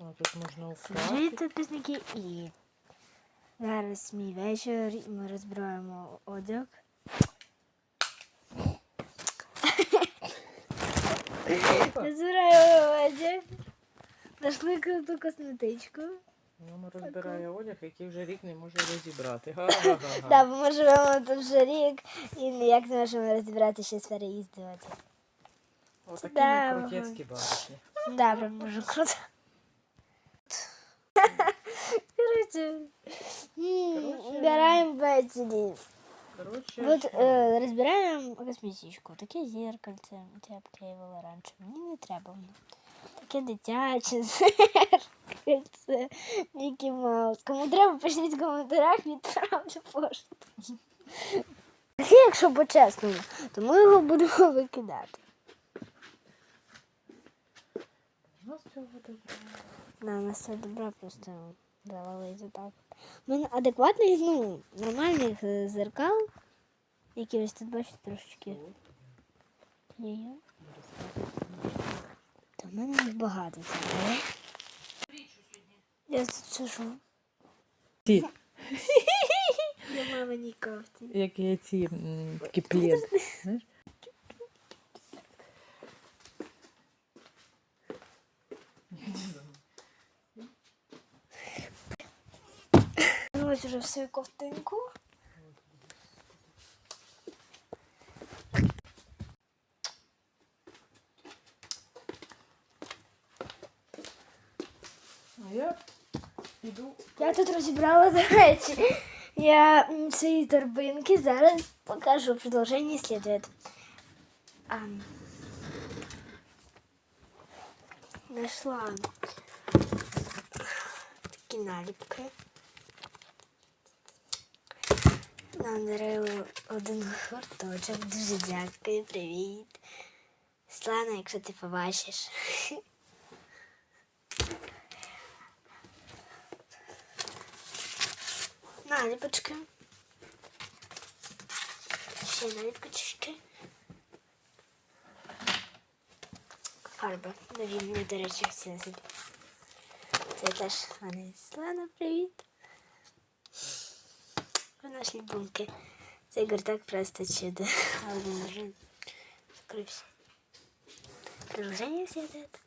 А тут можна Свіжі украти. підписники і зараз мій вечір і ми розбираємо одяг. Розбираємо одяг. Нашли круту косметичку. Мама розбирає одяг, який вже рік не може розібрати. Га-га-га. Да, бо ми живемо тут вже рік і ніяк не можемо розібрати ще переїздувати. Отакі Да, ми крутецькі баришні. Да, прям дуже круто. Короче, Короче. убираем ввечері. Коротше, Вот э, разбираем косметичку. Таке зеркальце я обклеювала раніше. Мені не треба. Таке дитяче зеркальце. Мікі Маус. Кому треба, пишіть в коментарях, відправлю пошту. Таке, якщо по-чесному, то ми його будемо викидати. У нас цього добре. Да, у нас все добре, просто завалить отак. У мене адекватних, ну, нормальних е, зеркал, які ось тут бачите трошечки. Є. Та в мене їх багато. Я тут сижу. Ті, Я маминій кофті. як є ці такі плед. Знаєш? Ну, ось уже в свою ковтинку. А я іду. Я тут розібрала, до речі. Я м, свої торбинки зараз покажу. Продовження слідує. А, Нашла такі наліпки. Нам дарили один гурточок. Дуже дякую, привіт. Слана, якщо ти побачиш. Наліпочки. Ще наліпочки. Фарби. Нові мені, до речі, всі на. Це теж вони Слана, привіт. Ви наші Це Цей так просто чудо. Закрився. Продовження слідует.